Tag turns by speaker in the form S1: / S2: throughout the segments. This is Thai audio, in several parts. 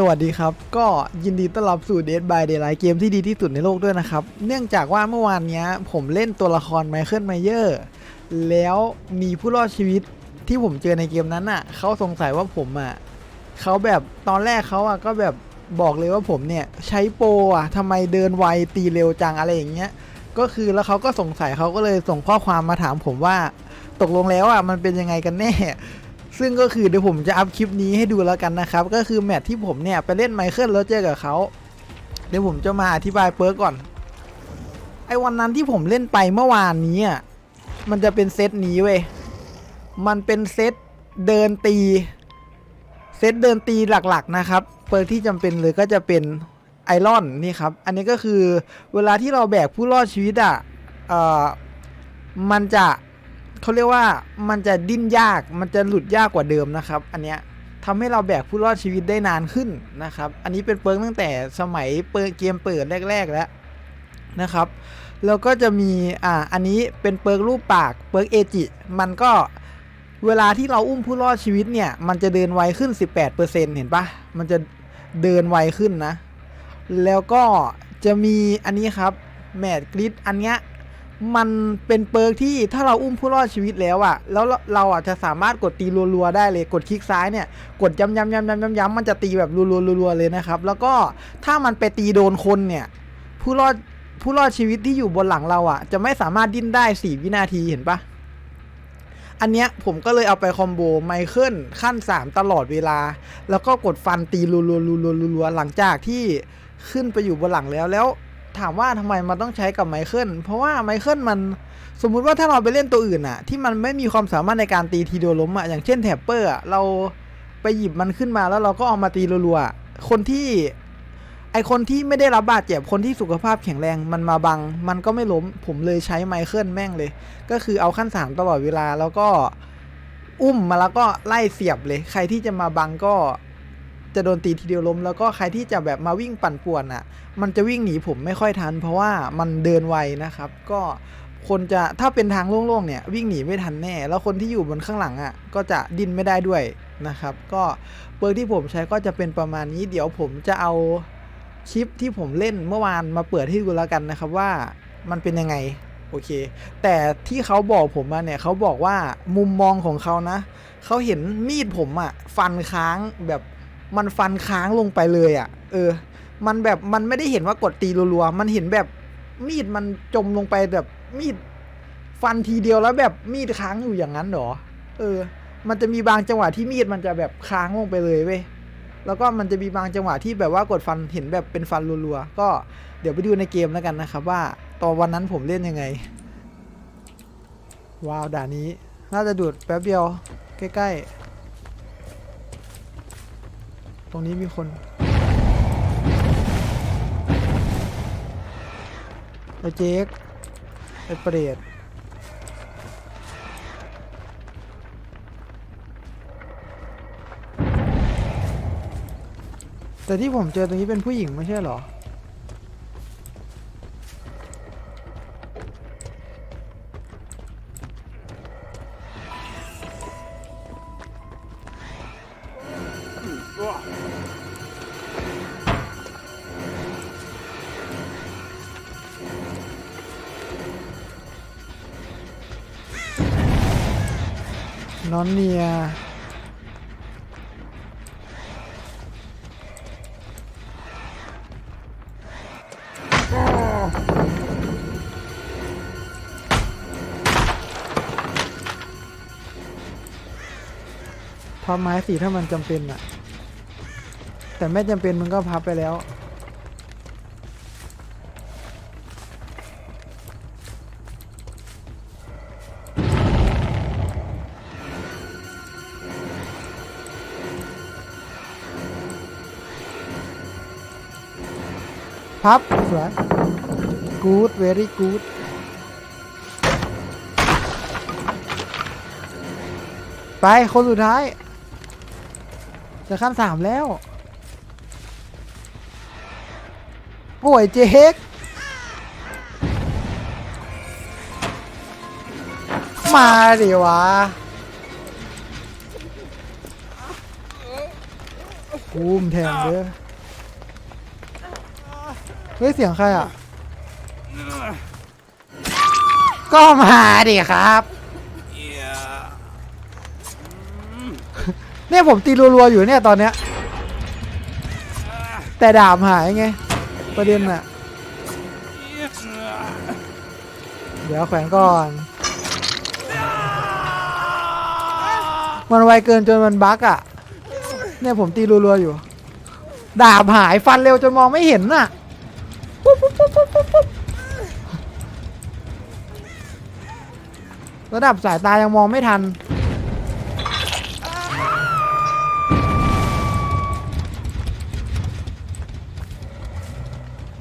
S1: สวัสดีครับ ก็ยินดีต้อนรับสู่ Dead by Daylight เกมที่ดีที่สุดในโลกด้วยนะครับ เนื่องจากว่าเมื่อวานนี้ผมเล่นตัวละครไมเคิลไมเยอร์แล้วมีผู้รอดชีวิตที่ผมเจอในเกมนั้นอะเขาสงสัยว่าผมอะเขาแบบตอนแรกเขาอะก็แบบบอกเลยว่าผมเนี่ย ใช้โปรอะทำไมเดินไวตีเร็วจังอะไรอย่างเงี้ยก็คือแล้วเขาก็สงสัยเขาก็เลยส่งข้อความมาถามผมว่า ตกลงแล้วอะมันเป็นยังไงกันแน่ ซึ่งก็คือเดี๋ยวผมจะอัพคลิปนี้ให้ดูแล้วกันนะครับ ก็คือแมทที่ผมเนี่ยไปเล่นไมเคิลแล้วเจอกับเขาเดี๋ยวผมจะมาอธิบายเปิร์กก่อน ไอ้วันนั้นที่ผมเล่นไปเมื่อวานนี้อะมันจะเป็นเซตนี้เว้ย มันเป็นเซตเดินตี เซตเดินตีหลักๆนะครับ เปิร์กที่จำเป็นเลยก็จะเป็นไอรอนนี่ครับ อันนี้ก็คือเวลาที่เราแบกผู้รอดชีวิตอะเอ่อมันจะ เขาเรียกว่ามันจะดิ้นยากมันจะหลุดยากกว่าเดิมนะครับ อันเนี้ยทำให้เราแบกผู้รอดชีวิตได้นานขึ้นนะครับ อันนี้เป็นเปิร์กตั้งแต่สมัยเปิดเกมเปิดแรก ๆ แล้วนะครับแล้วก็จะมีอ่าอันนี้เป็นเปิร์กรูปปากเปิร์กเอจิมันก็เวลาที่เราอุ้มผู้รอดชีวิตเนี่ย มันจะเดินไวขึ้น 18%เห็นปะมันจะเดินไวขึ้นนะ แล้วก็จะมีอันนี้ครับแมดกริดอันเนี้ย มันเป็นเปิร์กที่ถ้าเราอุ้มผู้รอดชีวิตแล้วอะแล้วเราเราอะจะสามารถกดตีรัวๆได้เลยกดคลิกซ้ายเนี่ย กดย้ำๆๆๆๆๆมันจะตีแบบรัวๆๆๆเลยนะครับ แล้วก็ถ้ามันไปตีโดนคนเนี่ย ผู้รอดผู้รอดชีวิตที่อยู่บนหลังเราอะจะไม่สามารถดิ้นได้ 4 วินาทีเห็นปะอันเนี้ยผมก็เลยเอาไปคอมโบไมเคิลขั้น 3 ตลอดเวลา แล้วก็กดฟันตีรัวๆๆๆๆหลังจากที่ขึ้นไปอยู่บนหลังแล้วแล้ว ถามว่าทำไมมันต้องใช้กับไมเคิลเพราะว่าไมเคิลมันสมมุติว่าถ้าเราไปเล่นตัวอื่นอะที่มันไม่มีความสามารถในการตีทีเดียวล้มอะอย่างเช่นแท็ปเปอร์อะเราไปหยิบมันขึ้นมาแล้วเราก็เอามาตีรัวๆคนที่ไอคนที่ไม่ได้รับบาดเจ็บคนที่สุขภาพแข็งแรงมันมาบัง มันก็ไม่ล้ม ผมเลยใช้ไมเคิลแม่งเลย ก็คือเอาขั้นสามตลอดเวลาแล้วก็อุ้มมาแล้วก็ไล่เสียบเลย ใครที่จะมาบังก็ จะโดนตีทีเดียวล้ม แล้วก็ใครที่จะแบบมาวิ่งปั่นป่วนอะ มันจะวิ่งหนีผมไม่ค่อยทัน เพราะว่ามันเดินไวนะครับ ก็คนจะถ้าเป็นทางโล่งๆเนี่ยวิ่งหนีไม่ทันแน่ แล้วคนที่อยู่บนข้างหลังอะก็จะดิ้นไม่ได้ด้วยนะครับ ก็เปิร์กที่ผมใช้ก็จะเป็นประมาณนี้ เดี๋ยวผมจะเอาคลิปที่ผมเล่นเมื่อวานมาเปิดให้ดูแล้วกันนะครับว่ามันเป็นยังไงโอเค แต่ที่เขาบอกผมมาเนี่ยเขาบอกว่ามุมมองของเขานะเขาเห็นมีดผมอะฟันค้างแบบ มันฟันค้างลงไปเลยอะ เออ มันแบบมันไม่ได้เห็นว่ากดตีรัวๆ มันเห็นแบบมีดมันจมลงไปแบบมีดฟันทีเดียวแล้วแบบมีดค้างอยู่อย่างนั้นเหรอ เออ มันจะมีบางจังหวะที่มีดมันจะแบบค้างลงไปเลยเว้ย แล้วก็มันจะมีบางจังหวะที่แบบว่ากดฟันเห็นแบบเป็นฟันรัวๆ ก็เดี๋ยวไปดูในเกมแล้วกันนะครับว่าตอนวันนั้นผมเล่นยังไง ว้าวด่านนี้ น่าจะดูดแป๊บเดียว ใกล้ๆ ตรงนี้มีคนไอ้เจ๊กไอ้เปรตแต่ที่ผมเจอตรงนี้เป็นผู้หญิงไม่ใช่เหรอ น้อนเนียพับไม้สิถ้ามันจำเป็นอะแต่ไม่จำเป็นมึงก็พับไปแล้ว พับสวย good very good ไป คนสุดท้าย จะขั้นสามแล้ว โอ้ยเจ๊กมาดิวะ ภูมิแทงเด้อ เฮ้ยเสียงใครอะ ก็มาดิครับ เนี่ยผมตีรัวๆอยู่เนี่ยตอนเนี้ย แต่ดาบหายไง ประเด็นอะเดี๋ยวแขวนก่อน มันไวเกินจนมันบั๊กอะเนี่ยผมตีรัวๆอยู่ ดาบหายฟันเร็วจนมองไม่เห็นน่ะ ปุ๊บปุ๊บปุ๊บปุ๊บปุ๊บปุ๊บระดับสายตายังมองไม่ทัน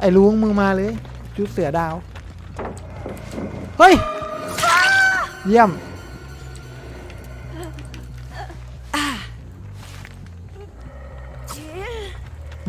S1: ไอ้ลุงมึงมาเลย ชุดเสือดาว เฮ้ย เยี่ยม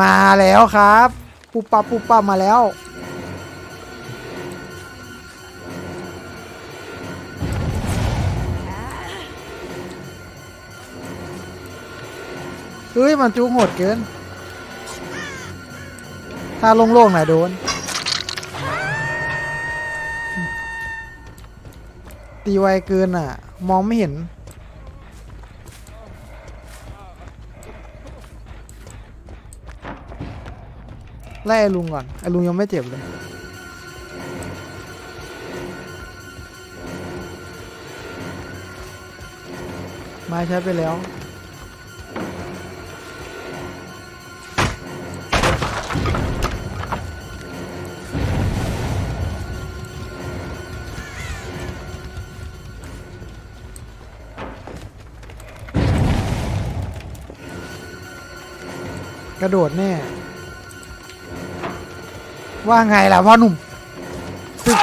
S1: มาแล้วครับ ปุ๊บปั๊บปุ๊บปั๊บมาแล้ว เฮ้ย มันจุกโหดเกิน ถ้าโล่งๆหน่อยโดน ตีไวเกินอะ มองไม่เห็น ไล่ไอ้ลุงก่อน ไอ้ลุงยังไม่เจ็บเลย มาใช้ไปแล้ว กระโดดแน่ ว่าไงล่ะพ่อหนุ่มตึก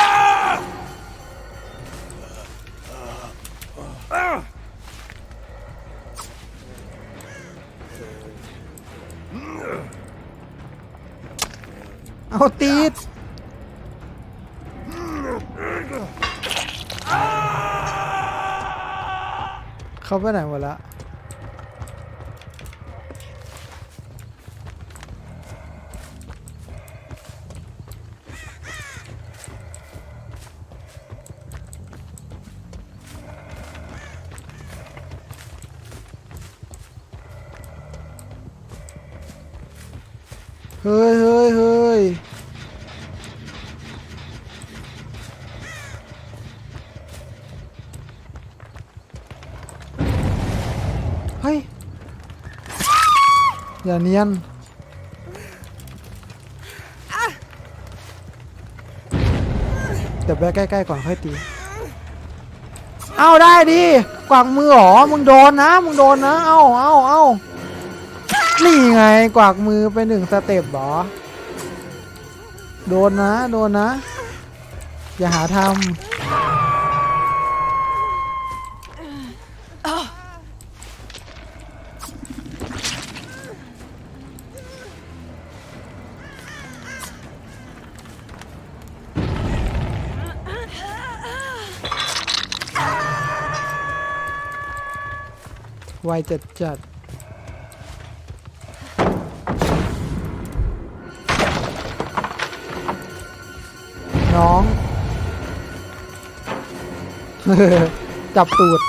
S1: เอาตีดเขาไปไหนหมดละ ฮ้ยเฮ้ยเฮ้ยเฮ้ย อย่าเนียนเดี๋ยวไปใกล้ๆก่อนค่อยตี เอาได้ดิกวักมือหรอ มึงโดนนะ มึงโดนนะ เอาเอาเอา นี่ไงกวักมือไปหนึ่งสเต็ปหรอ โดนนะ โดนนะ อย่าหาทำไวจัดจัด จับตูด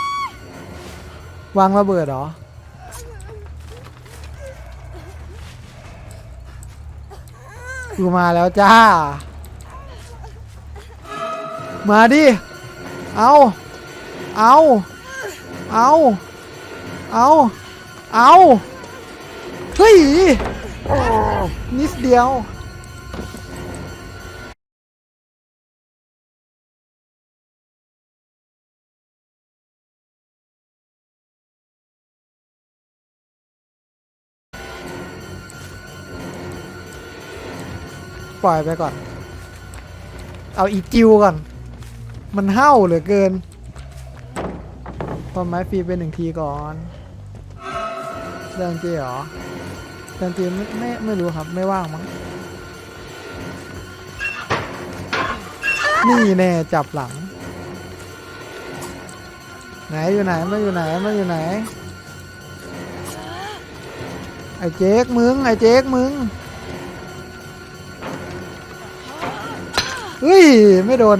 S1: วางระเบิดเหรอ กูมาแล้วจ้า มาดิ เอาเอา เอา เอา เอา เฮ้ย นิดเดียว ปล่อยไปก่อน เอาอีจิวก่อน มันเห่าเหลือเกินตอนไม้ฟรีไปหนึ่งทีก่อนเรื่องจีเหรอเรื่องจีไม่ไม่ไม่รู้ครับไม่ว่างมั้ง นี่แน่จับหลัง ไหนอยู่ไหนมาอยู่ไหนมาอยู่ไหน ไอ้เจ๊กมึง ไอ้เจ๊กมึง เฮ้ย ไม่โดน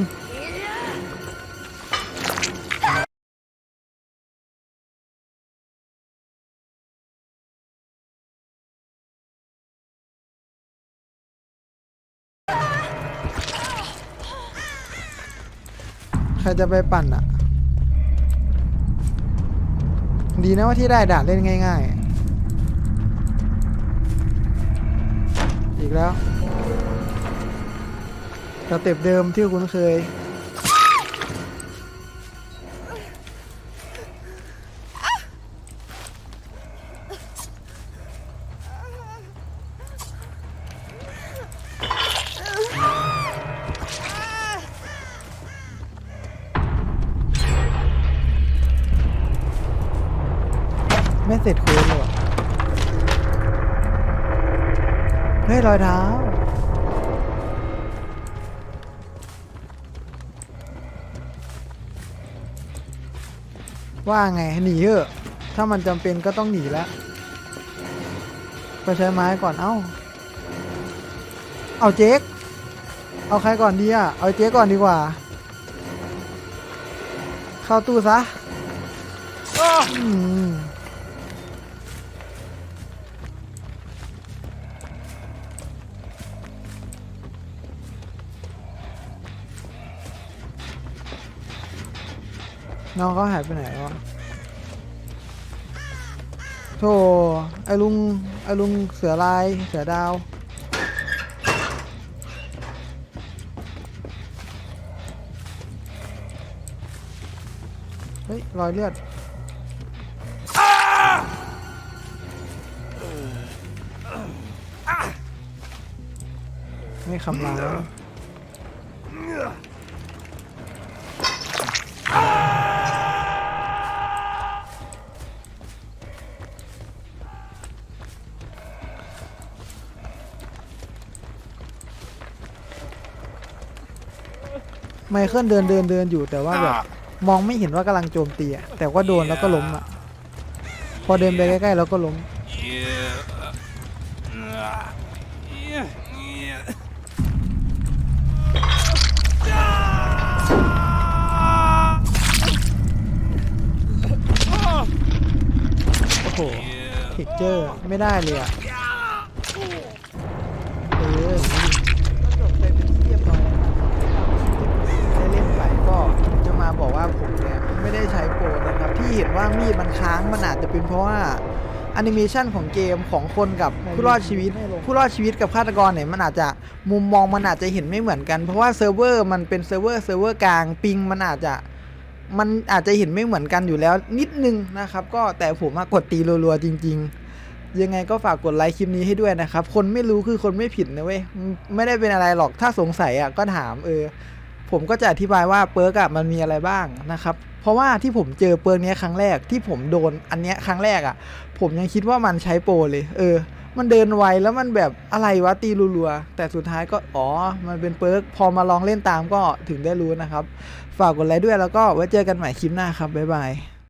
S1: ใครจะไปปั่นอะ ดีนะว่าที่ได้ด่านเล่นง่าย ๆ อีกแล้ว สเต็ปเดิมที่คุณเคย ไม่เสร็จเควสเลยเฮ้ยรอยเท้า ว่าไงหนีเถอะ ถ้ามันจำเป็นก็ต้องหนีแล้วไปใช้ไม้ก่อนเอ้า เอาเจ๊ก เอาใครก่อนดีอะ เอาเจ๊กก่อนดีกว่า เข้าตู้ซะ น้องเขาหายไปไหนแล้วะโธ่ไอ้ลุงไอ้ลุงเสือลายเสือดาว เฮ้ย รอยเลือด ไม่คำราม ไมเคิลเดินเดินเดินอยู่แต่ว่าแบบมองไม่เห็นว่ากำลังโจมตีอะแต่ว่าโดนแล้วก็ล้มอะพอเดินไปใกล้ๆแล้วก็ล้ม โอ้โหเทคเจอร์ไม่ได้เลยอะเออก็จบไปเป็นที่เรียบร้อยแล้วนะครับได้เล่นไปก็จะมาบอกว่าผมเนี่ยไม่ได้ใช้โปรนะครับ ที่เห็นว่ามีดมันค้างมันอาจจะเป็นเพราะว่าแอนิเมชันของเกมของคนกับผู้รอดชีวิต ผู้รอดชีวิตกับฆาตกรเนี่ยมันอาจจะมุมมองมันอาจจะเห็นไม่เหมือนกัน เพราะว่าเซิร์ฟเวอร์มันเป็นเซิร์ฟเวอร์เซิร์ฟเวอร์กลางปิงมันอาจจะมันอาจจะเห็นไม่เหมือนกันอยู่แล้วนิดนึงนะครับ ก็แต่ผมมากดตีรัวๆจริง ๆ ยังไงก็ฝากกดไลค์คลิปนี้ให้ด้วยนะครับ คนไม่รู้คือคนไม่ผิดนะเว้ยไม่ไม่ได้เป็นอะไรหรอกถ้าสงสัยอะก็ถามเออผมก็จะอธิบายว่าเปิร์กอะมันมีอะไรบ้างนะครับ เพราะว่าที่ผมเจอเปิร์กเนี้ยครั้งแรกที่ผมโดนอันเนี้ยครั้งแรกอะผมยังคิดว่ามันใช้โปรเลย เออ มันเดินไวแล้วมันแบบอะไรวะตีรัวๆแต่สุดท้ายก็อ๋อ มันเป็นเปิร์กพอมาลองเล่นตามก็ถึงได้รู้นะครับ ฝากกดไลค์ด้วยแล้วก็ไว้เจอกันใหม่คลิปหน้าครับบ๊ายบาย